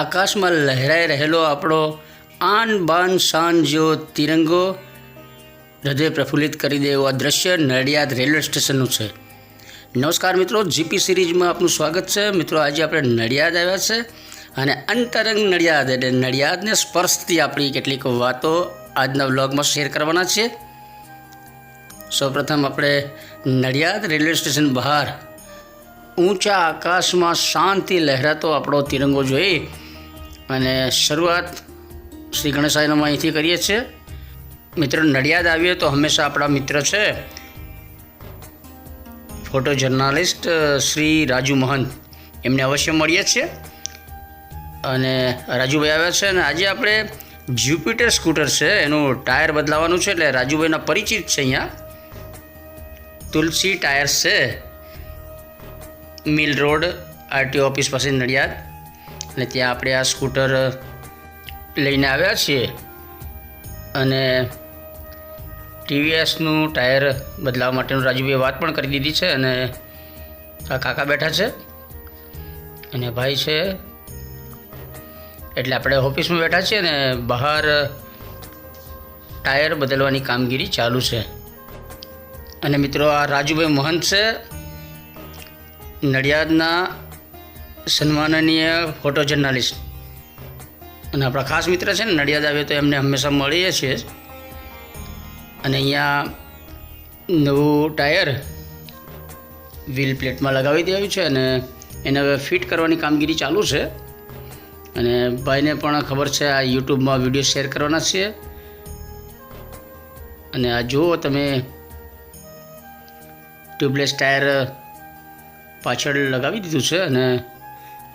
આકાશમાં લહેરાઈ રહેલો આપણો આન બાન શાન જેવો તિરંગો હૃદય પ્રફુલ્લિત કરી દે એવું આ દ્રશ્ય નડિયાદ રેલવે સ્ટેશનનું છે. નમસ્કાર મિત્રો, જીપી સિરીઝમાં આપનું સ્વાગત છે. મિત્રો, આજે આપણે નડિયાદ આવ્યા છે અને અંતરંગ નડિયાદ એટલે નડિયાદને સ્પર્શથી આપણી કેટલીક વાતો આજના વ્લોગમાં શેર કરવાના છીએ સૌપ્રથમ આપણે નડિયાદ રેલવે સ્ટેશન બહાર ઊંચા આકાશમાં શાંતિ લહેરાતો આપણો તિરંગો જોઈ અને શરૂઆત શ્રી ગણેશાયનમાં અહીંથી કરીએ છીએ. મિત્રો, નડિયાદ આવીએ તો હંમેશા આપણા મિત્ર છે, ફોટો જર્નાલિસ્ટ શ્રી રાજુ મહંત. એમને અવશ્ય મળીએ છીએ. અને રાજુભાઈ આવ્યા છે અને આજે આપણે જ્યુપિટર સ્કૂટર છે, એનું ટાયર બદલાવાનું છે, એટલે રાજુભાઈના પરિચિત છે અહીંયા. તુલસી ટાયર્સ છે. મિલ રોડ, આરટીઓ ઓફિસ પાસે નડિયાદ. અને ત્યાં આપણે આ સ્કૂટર લઈને આવ્યા છીએ. અને ટીવીએસનું ટાયર બદલાવવા માટેનું રાજુભાઈએ વાત પણ કરી દીધી છે અને આ કાકા બેઠા છે. અને ભાઈ છે, એટલે આપણે ઓફિસમાં બેઠા છીએ અને બહાર ટાયર બદલવાની કામગીરી ચાલુ છે. અને મિત્રો, આ રાજુભાઈ મહંત છે, નડિયાદના સન્માનનીય ફોટો જર્નાલિસ્ટ અને આપણા ખાસ મિત્ર છે ને, નડિયાદ આવે તો એમને હંમેશા મળીએ છીએ. અને અહીંયા નવું ટાયર વ્હીલ પ્લેટમાં લગાવી દેવાયું છે અને એને હવે ફિટ કરવાની કામગીરી ચાલુ છે. અને ભાઈને પણ ખબર છે, આ યુટ્યુબમાં વીડિયો શેર કરવાના છીએ. અને આ જુઓ તમે, ટ્યુબલેસ ટાયર પાછળ લગાવી દીધું છે અને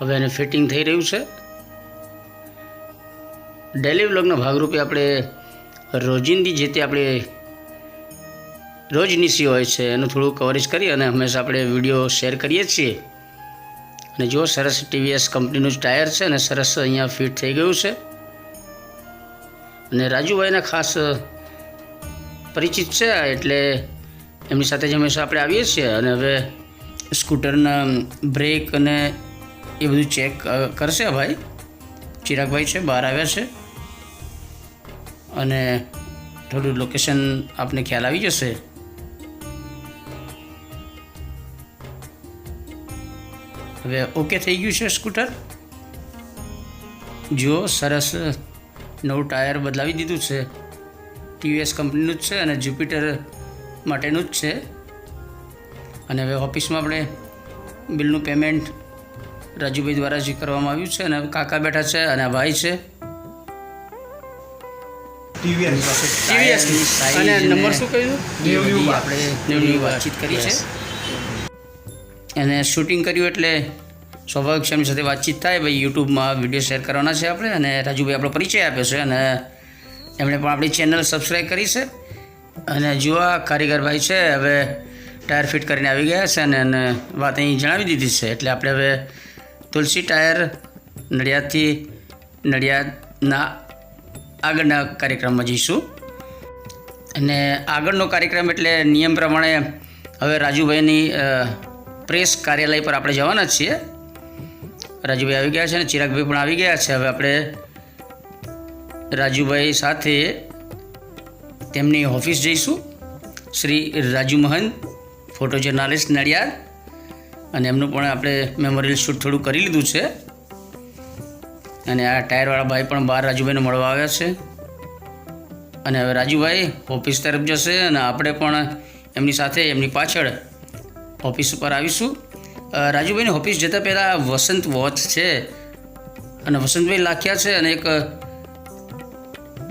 હવે એને ફિટિંગ થઈ રહ્યું છે. ડેલી વ્લોગના ભાગરૂપે આપણે રોજિંદી જે તે આપણે રોજનીસી હોય છે એનું થોડું કવરેજ કરી અને હંમેશા આપણે વીડિયો શેર કરીએ છીએ. અને જો સરસ ટીવીએસ કંપનીનું જ ટાયર છે અને સરસ અહીંયા ફિટ થઈ ગયું છે. અને રાજુભાઈના ખાસ પરિચિત છે, એટલે એમની સાથે જ હંમેશા આપણે આવીએ છીએ. અને હવે સ્કૂટરના બ્રેક અને એ બધું ચેક કરશે ભાઈ. ચિરાગભાઈ છે, બહાર આવ્યા છે. અને થોડું લોકેશન આપને ખ્યાલ આવી જશે. હવે ઓકે થઈ ગયું છે સ્કૂટર. જુઓ સરસ, નવું ટાયર બદલાવી દીધું છે. ટીવીએસ કંપનીનું જ છે અને જ્યુપિટર માટેનું જ છે. અને હવે ઓફિસમાં આપણે બિલનું પેમેન્ટ રાજુભાઈ દ્વારા જે કરવામાં આવ્યું છે અને કાકા બેઠા છે અને આ ભાઈ છે. ટીવીએસ. અને નંબર શું કહ્યું? નેવું નેવું બાર. આપણે નેવની વાતચીત કરી છે. અને શૂટિંગ કર્યું એટલે સ્વાભાવિક છે એમની સાથે વાતચીત થાય. ભાઈ યુટ્યુબમાં વીડિયો શેર કરવાના છે આપણે અને રાજુભાઈ આપણો પરિચય આપ્યો છે અને એમણે પણ આપણી ચેનલ સબસ્ક્રાઈબ કરી છે. અને જુઓ કારીગર ભાઈ છે હવે ટાયર ફિટ કરીને આવી ગયા છે અને વાત અહીં જણાવી દીધી છે. એટલે આપણે હવે તુલસી ટાયર નડિયાદથી નડિયાદના આગળના કાર્યક્રમમાં જઈશું. અને આગળનો કાર્યક્રમ એટલે નિયમ પ્રમાણે હવે રાજુભાઈની પ્રેસ કાર્યાલય પર આપણે જવાના છીએ. રાજુભાઈ આવી ગયા છે અને ચિરાગભાઈ પણ આવી ગયા છે. હવે આપણે રાજુભાઈ સાથે તેમની ઓફિસ જઈશું. શ્રી રાજુ મહંત ફોટો જર્નાલિસ્ટ નડિયાદ. અને એમનું પણ આપણે મેમોરિયલ શૂટ થોડું કરી લીધું છે. અને આ ટાયરવાળા ભાઈ પણ બહાર રાજુભાઈને મળવા આવ્યા છે. અને હવે રાજુભાઈ ઓફિસ તરફ જશે અને આપણે પણ એમની સાથે એમની પાછળ ઓફિસ ઉપર આવીશું. રાજુભાઈને ઓફિસ જતાં પહેલાં વસંત વોચ છે. અને વસંતભાઈ લાખ્યા છે અને એક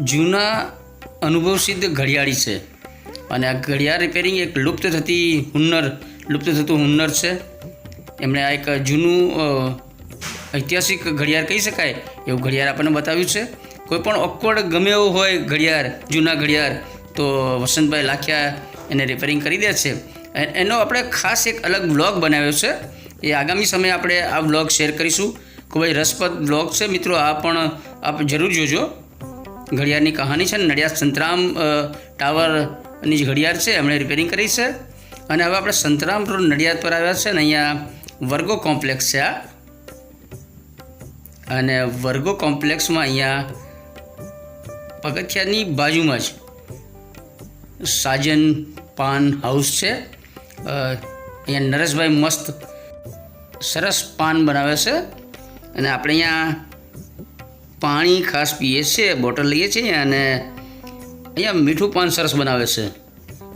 જૂના અનુભવ સિદ્ધ ઘડિયાળી છે. અને આ ઘડિયાળ રિપેરિંગ એક લુપ્ત થતી હુન્નર લુપ્ત થતું હુન્નર છે. એમણે આ એક જૂનું ઐતિહાસિક ઘડિયાળ કહી શકાય, એવું ઘડિયાળ આપણને બતાવ્યું છે. કોઈ પણ ઓકવર્ડ ગમે એવું હોય ઘડિયાળ, જૂના ઘડિયાળ, તો વસંતભાઈ લાખ્યા એને રિપેરિંગ કરી દે છે. એનો આપણે ખાસ એક અલગ બ્લોગ બનાવ્યો છે. એ આગામી સમયે આપણે આ બ્લોગ શેર કરીશું. ખૂબ જ રસપ્રદ બ્લોગ છે. મિત્રો, આ પણ આપ જરૂર જોજો. ઘડિયાળની કહાની છે નડિયાદ સંતરામ ટાવરની જે ઘડિયાળ છે. એમણે રિપેરિંગ કરી છે. અને હવે આપણે સંતરામ રોડ નડિયાદ પર આવ્યા છે અને અહીંયા વર્ગો કોમ્પ્લેક્સ છે આ. અને વર્ગો કોમ્પ્લેક્સમાં અહીંયા પગથિયાની બાજુમાં જ સાજન પાન હાઉસ છે. અહીંયા નરેશભાઈ મસ્ત સરસ પાન બનાવે છે. અને આપણે અહીંયા પાણી ખાસ પીએ છીએ, બોટલ લઈએ છીએ અને અહીંયા મીઠું પાન સરસ બનાવે છે.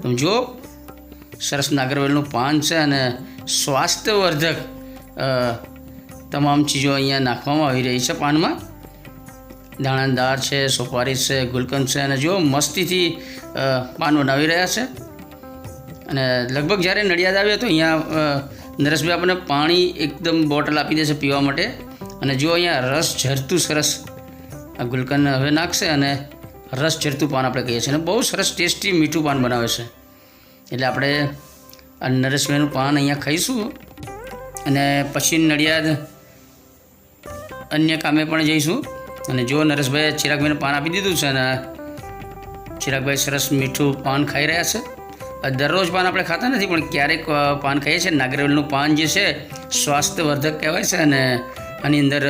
તમે જુઓ, સરસ નાગરવેલનું પાન છે અને સ્વાસ્થ્યવર્ધક તમામ ચીજો અહીંયા નાખવામાં આવી રહી છે પાનમાં. દાણાદાર છે, સોપારી છે, ગુલકંદ છે અને જો મસ્તીથી પાન બનાવી રહ્યા છે. અને લગભગ જ્યારે નડિયાદ આવે તો અહીંયા નરેશભાઈ આપણને પાણી એકદમ બોટલ આપી દેશે પીવા માટે. અને જો અહીંયા રસ ઝરતું સરસ, આ ગુલકંદ હવે નાખશે અને રસ ઝરતું પાન આપણે કહીએ છીએ. અને બહુ સરસ ટેસ્ટી મીઠું પાન બનાવે છે. એટલે આપણે આ નરેશભાઈનું પાન અહીંયા ખાઈશું. અને પછી નડિયાદ અન્ય કામે પણ જઈશું. અને જો નરેશભાઈએ ચિરાગભાઈને પાન આપી દીધું છે અને ચિરાગભાઈ સરસ મીઠું પાન ખાઈ રહ્યા છે. દરરોજ પાન આપણે ખાતા નથી, પણ ક્યારેક પાન ખાઈએ છીએ. નાગરવેલનું પાન જે છે, સ્વાસ્થ્યવર્ધક કહેવાય છે અને આની અંદર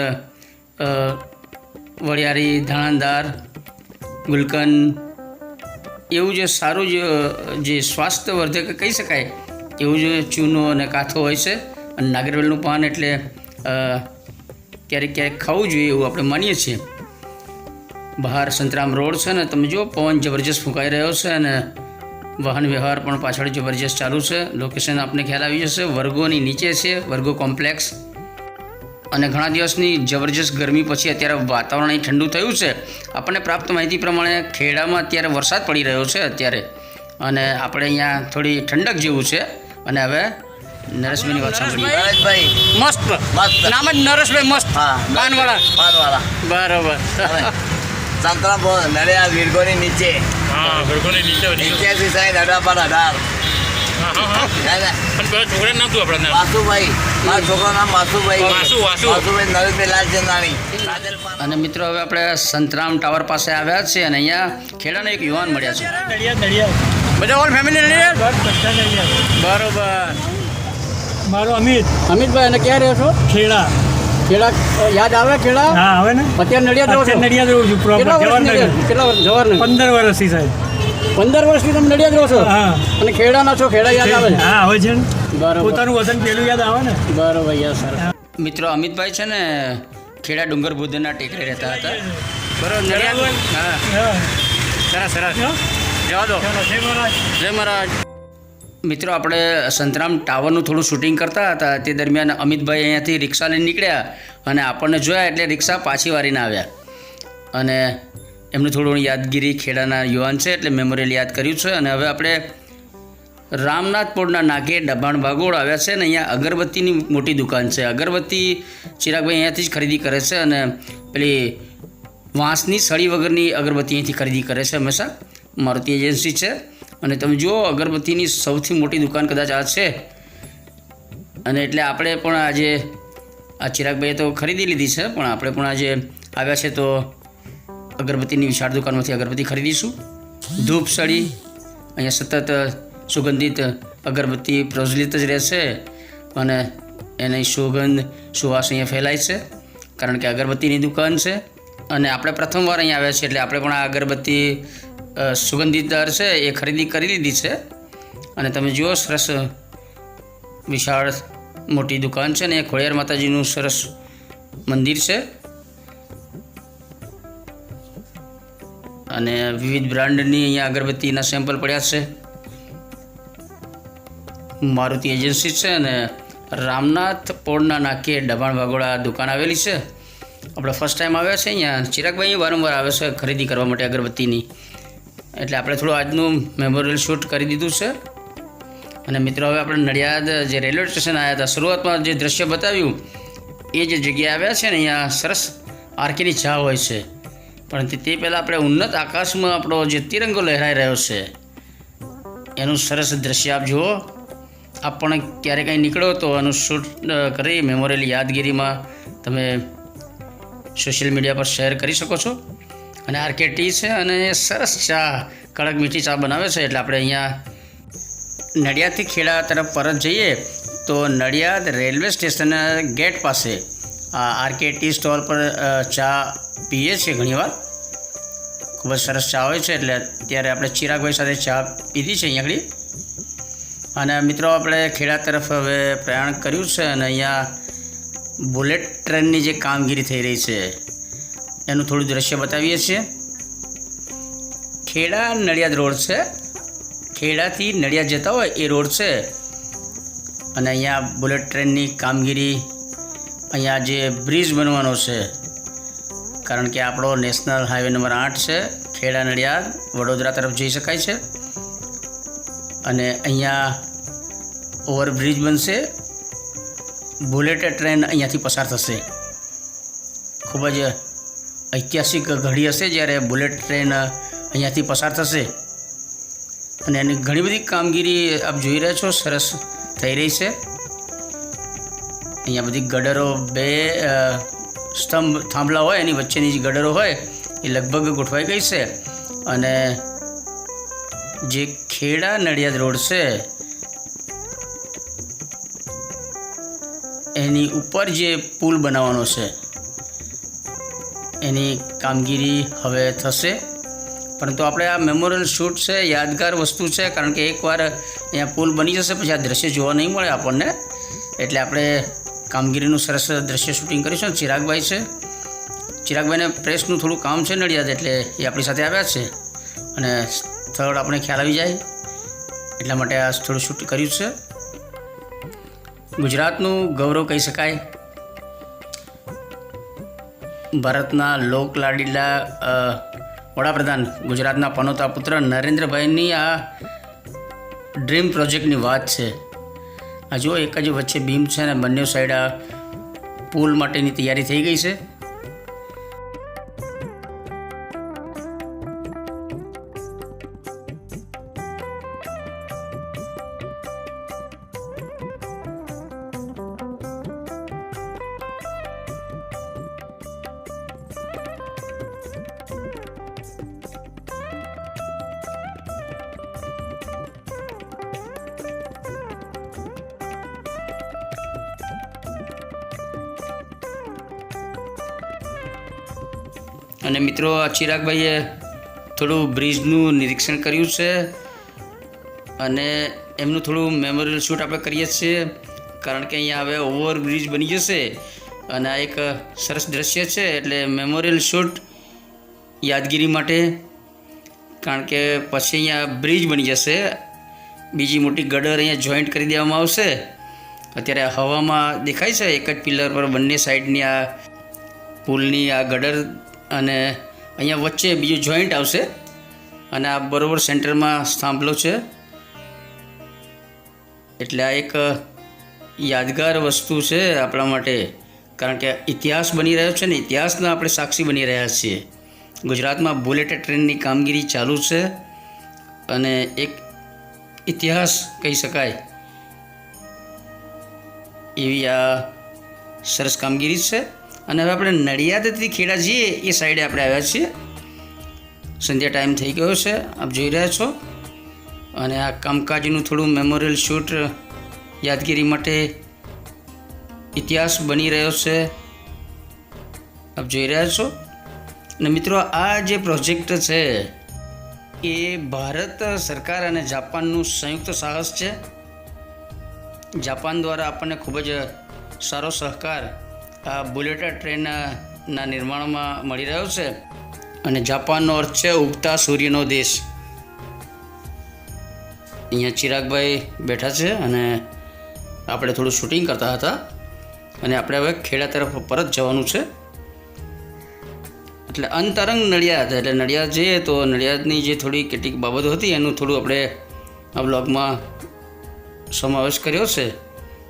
વરિયાળી ધાણાદાર, ગુલકંદ એવું જે સારું જે સ્વાસ્થ્યવર્ધક કહી શકાય એવું જ ચૂનો અને કાથો હોય છે. અને નાગરવેલનું પાન એટલે ક્યારેક ક્યારેક ખાવું જોઈએ એવું આપણે માનીએ છીએ. બહાર સંતરામ રોડ છે ને, તમે જો પવન જબરજસ્ત ફૂંકાઈ રહ્યો છે અને વાહન વ્યવહાર પણ પાછળ જબરજસ્ત ચાલુ છે. લોકેશન આપને ખ્યાલ આવી જશે, વર્ગોની નીચે છે, વર્ગો કોમ્પ્લેક્સ અને ઘણા દિવસની જબરજસ્ત ગરમી પછી અત્યારે વાતાવરણ અહીં ઠંડુ થયું છે. આપણને પ્રાપ્ત માહિતી પ્રમાણે ખેડામાં અત્યારે વરસાદ પડી રહ્યો છે અત્યારે. અને આપણે અહીંયા થોડી ઠંડક જેવું છે. અને હવે નરેશભાઈની વાત સાંભળી નરેશભાઈ. મસ્ત. મસ્ત. નામ જ નરેશભાઈ મસ્ત. હા પાનવાળા. પાનવાળા. બરોબર. સંતરાપુર નડિયાદ વિરગોની નીચે. હા વિરગોની નીચે નીચેથી સાહેબ અઢાર પર અઢાર નામ શું આપણા વાસુભાઈ. મારા છોકરાનું નામ વાસુભાઈ. વાસુ, વાસુ. વાસુભાઈ નરેશભાઈ લાલચંદાણી અને મિત્રો હવે આપણે સંતરામ ટાવર પાસે આવ્યા છીએ અને અહીંયા ખેડાને એક યુવાન મળ્યા છે. બધા ઓલ ફેમિલી લઈ બરોબર. મારો અમિત. અમિતભાઈ અને ક્યાં રહ્યો છો? ખેડા. ખેડા યાદ આવે ખેડા? હા હવે ને? અત્યારે નડિયાદ રહો છો? નડિયાદ રહું છું પ્રોપર કેટલા જવાહરનગર. વર્ષ જવાહરનગર? પંદર વર્ષથી સાહેબ. પંદર વર્ષથી તમે નડિયાદ રહો છો? હા. અને ખેડાના છો ખેડા યાદ આવે છે? હા આવે છે ને? બરોબર. પોતાનું વતન પેલું યાદ આવે ને? બરોબર યસ સર. મિત્રો અમિતભાઈ છે ને ખેડા ડુંગર બુદ્ધના ટેકરે રહેતા હતા. બરોબર નડિયાદ? હા. સરસ સરસ. જય મહારાજ. મિત્રો, આપણે સંતરામ ટાવરનું થોડું શૂટિંગ કરતા હતા. તે દરમિયાન અમિતભાઈ અહીંયાથી રિક્ષા લઈને નીકળ્યા અને આપણને જોયા એટલે રિક્ષા પાછી વારીને આવ્યા. અને એમનું થોડું યાદગીરી ખેડાના યુવાન છે એટલે મેમોરિયલ યાદ કર્યું છે. અને હવે આપણે રામનાથપુરના નાકે ડબાણ ભાગોળ આવ્યા છે અને અહીંયા અગરબત્તીની મોટી દુકાન છે. અગરબત્તી ચિરાગભાઈ અહીંયાથી જ ખરીદી કરે છે અને પેલી વાંસની સળી વગરની અગરબત્તી અહીંથી ખરીદી કરે છે હંમેશા. મારુતિ એજન્સી છે. અને તમે જુઓ, અગરબત્તીની સૌથી મોટી દુકાન કદાચ આ છે. અને એટલે આપણે પણ આજે આ ચિરાગભાઈએ તો ખરીદી લીધી છે, પણ આપણે પણ આજે આવ્યા છે તો અગરબત્તીની વિશાળ દુકાનમાંથી અગરબત્તી ખરીદીશું. ધૂપ સળી અહીંયા સતત સુગંધિત અગરબત્તી પ્રજ્વલિત જ રહેશે અને એની સુગંધ, સુવાસ અહીંયા ફેલાય છે, કારણ કે અગરબત્તીની દુકાન છે. અને આપણે પ્રથમવાર અહીંયા આવ્યા છીએ, એટલે આપણે પણ આ અગરબત્તી સુગંધિતદાર છે, એ ખરીદી કરી લીધી છે. અને તમે જુઓ, સરસ વિશાળ મોટી દુકાન છે ને, એ ખોડિયાર માતાજીનું સરસ મંદિર છે. અને વિવિધ બ્રાન્ડની અહીંયા અગરબત્તીના સેમ્પલ પડ્યા છે. મારુતિ એજન્સી છે અને રામનાથ પોળના નાકે ડબાણ વાગોળા દુકાન આવેલી છે. આપણે ફર્સ્ટ ટાઈમ આવ્યા છે અહીંયા. ચિરાગભાઈ વારંવાર આવે છે ખરીદી કરવા માટે અગરબત્તીની. એટલે આપણે થોડું આજનું મેમોરિયલ શૂટ કરી દીધું છે. અને મિત્રો, હવે આપણે નડિયાદ જે રેલવે સ્ટેશન આવ્યા હતા, શરૂઆતમાં જે દ્રશ્ય બતાવ્યું, એ જે જગ્યાએ આવ્યા છે ને, અહીંયા સરસ આરકીની ચા હોય છે. પણ તે- પહેલાં આપણે ઉન્નત આકાશમાં આપણો જે તિરંગો લહેરાઈ રહ્યો છે, એનું સરસ દ્રશ્ય આપ જુઓ. આપ પણ ક્યારે કંઈ નીકળો તો એનું શૂટ કરી મેમોરિયલ યાદગીરીમાં તમે સોશિયલ મીડિયા પર શેર કરી શકો છો. અને આરકે ટી છે અને સરસ ચા, કડક મીઠી ચા બનાવે છે. એટલે આપણે અહીંયા નડિયાદથી ખેડા તરફ પરત જઈએ તો નડિયાદ રેલવે સ્ટેશનના ગેટ પાસે આ આરકે ટી સ્ટોલ પર ચા પીએ છીએ ઘણીવાર. ખૂબ જ સરસ ચા હોય છે. એટલે અત્યારે આપણે ચિરાગભાઈ સાથે ચા પીધી છે અહીંયા અને મિત્રો, આપણે ખેડા તરફ હવે પ્રયાણ કર્યું છે અને અહીંયા બુલેટ ટ્રેનની જે કામગીરી થઈ રહી છે એનું થોડું દ્રશ્ય બતાવીએ છીએ. ખેડા નડિયાદ રોડ છે. ખેડાથી નડિયાદ જતા હોય એ રોડ છે. અને અહીંયા બુલેટ ટ્રેનની કામગીરી, અહીંયા જે બ્રિજ બનવાનો છે. કારણ કે આપણો નેશનલ હાઈવે નંબર આઠ છે. ખેડા નડિયાદ, વડોદરા તરફ જઈ શકાય છે. અને અહીંયા ઓવરબ્રિજ બનશે. બુલેટ ટ્રેન અહીંયાથી પસાર થશે. ખૂબ જ ઐતિહાસિક ઘડી હશે જ્યારે બુલેટ ટ્રેન અહીંયાથી પસાર થશે. અને એની ઘણી બધી કામગીરી આપ જોઈ રહ્યા છો, સરસ થઈ રહી છે. અહીંયા બધી ગડરો, બે સ્તંભ થાંભલા હોય, એની વચ્ચેની જે ગડરો હોય, એ લગભગ ગોઠવાઈ ગઈ છે. અને જે ખેડા નડિયાદ રોડ છે, એની ઉપર જે પુલ બનાવવાનો છે એની કામગીરી હવે થશે. પરંતુ આપણે આ મેમોરિયલ શૂટ છે, યાદગાર વસ્તુ છે, કારણ કે એકવાર અહીંયા પુલ બની જશે, પછી આ દ્રશ્ય જોવા નહીં મળે આપણને. એટલે આપણે કામગીરીનું સરસ દ્રશ્ય શૂટિંગ કરીશું. ચિરાગભાઈ છે. ચિરાગભાઈને પ્રેસનું થોડું કામ છે નડિયાદ, એટલે એ આપણી સાથે આવ્યા છે. અને સ્થળ આપણે ખ્યાલ આવી જાય. એટલા માટે આ થોડું શૂટ કર્યું છે. ગુજરાતનું ગૌરવ કહી શકાય. ભારતના લોકલાડીલા વડાપ્રધાન ગુજરાતના પનોતા પુત્ર નરેન્દ્રભાઈની આ ડ્રીમ પ્રોજેક્ટની વાત છે. આ જો એક જ વચ્ચે બીમ છે ને બંને સાઈડ આ પુલ માટેની તૈયારી થઈ ગઈ છે. અને મિત્રો ચિરાગભાઈએ થોડું બ્રિજનું નિરીક્ષણ કર્યું છે અને એમનું થોડું મેમોરિયલ શૂટ આપણે કરીએ છીએ, કારણ કે અહીંયા હવે ઓવરબ્રિજ બની જશે અને આ એક સરસ દ્રશ્ય છે, એટલે મેમોરિયલ શૂટ યાદગીરી માટે, કારણ કે પછી અહીંયા બ્રિજ બની જશે. બીજી મોટી ગડર અહીંયા જોઈન્ટ કરી દેવામાં આવશે. અત્યારે હવામાં દેખાય છે, એક જ પિલર પર બંને સાઈડની આ પુલની આ ગડર અને અહીંયા વચ્ચે બીજું જોઈન્ટ આવશે. અને આ બરોબર સેન્ટરમાં થાંભલો છે. એટલે આ એક યાદગાર વસ્તુ છે આપણા માટે. કારણ કે ઇતિહાસ બની રહ્યો છે ને ઇતિહાસના આપણે સાક્ષી બની રહ્યા છીએ. ગુજરાતમાં બુલેટ ટ્રેનની કામગીરી ચાલુ છે. અને એક ઇતિહાસ કહી શકાય. એવી આ સરસ કામગીરી છે. અને હવે આપણે નડિયાદથી ખેડા જઈએ, એ સાઈડે આપણે આવ્યા છીએ. સંધ્યા ટાઈમ થઈ ગયો છે, આપ જોઈ રહ્યા છો. અને આ કામકાજનું થોડું મેમોરિયલ શૂટ યાદગીરી માટે ઇતિહાસ બની રહ્યો છે. આપ જોઈ રહ્યા છો. અને મિત્રો, આ જે પ્રોજેક્ટ છે, એ ભારત સરકાર અને જાપાનનું સંયુક્ત સાહસ છે. જાપાન દ્વારા આપણને ખૂબ જ સારો સહકાર આ બુલેટ ટ્રેનના નિર્માણમાં મળી રહ્યો છે અને જાપાનનો અર્થ છે, ઉગતા સૂર્યનો દેશ. અહીંયા ચિરાગભાઈ બેઠા છે અને આપણે થોડું શૂટિંગ કરતા હતા અને આપણે હવે ખેડા તરફ પરત જવાનું છે. એટલે અંતરંગ નડિયાદ, એટલે નડિયાદ જઈએ તો નડિયાદની જે થોડી કેટલીક બાબતો હતી એનું થોડું આપણે આ બ્લોગમાં સમાવેશ કર્યો છે.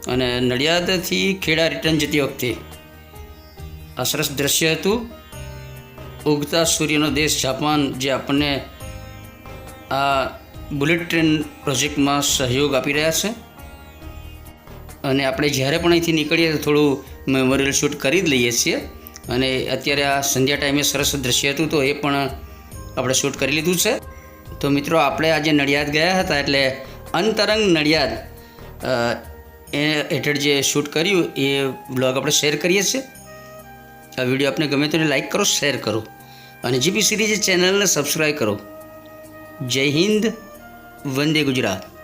અને નડિયાદથી ખેડા રિટર્ન જતી વખતે આ સરસ દ્રશ્ય હતું. ઉગતા સૂર્યનો દેશ જાપાન, જે આપણને આ બુલેટ ટ્રેન પ્રોજેક્ટમાં સહયોગ આપી રહ્યા છે. અને આપણે જ્યારે પણ અહીંથી નીકળીએ તો થોડું મેમોરિયલ શૂટ કરી જ લઈએ છીએ. અને અત્યારે આ સંધ્યા ટાઈમે સરસ દ્રશ્ય હતું તો એ પણ આપણે શૂટ કરી લીધું છે. તો મિત્રો, આપણે આજે નડિયાદ ગયા હતા એટલે અંતરંગ નડિયાદ એ હેઠળ જે શૂટ કર્યું એ બ્લોગ આપણે શેર કરીએ છીએ. આ વીડિયો આપને ગમે તો લાઈક કરો શેર કરો. અને જીપી સિરીઝ ચેનલને સબસ્ક્રાઈબ કરો. જય હિન્દ, વંદે ગુજરાત.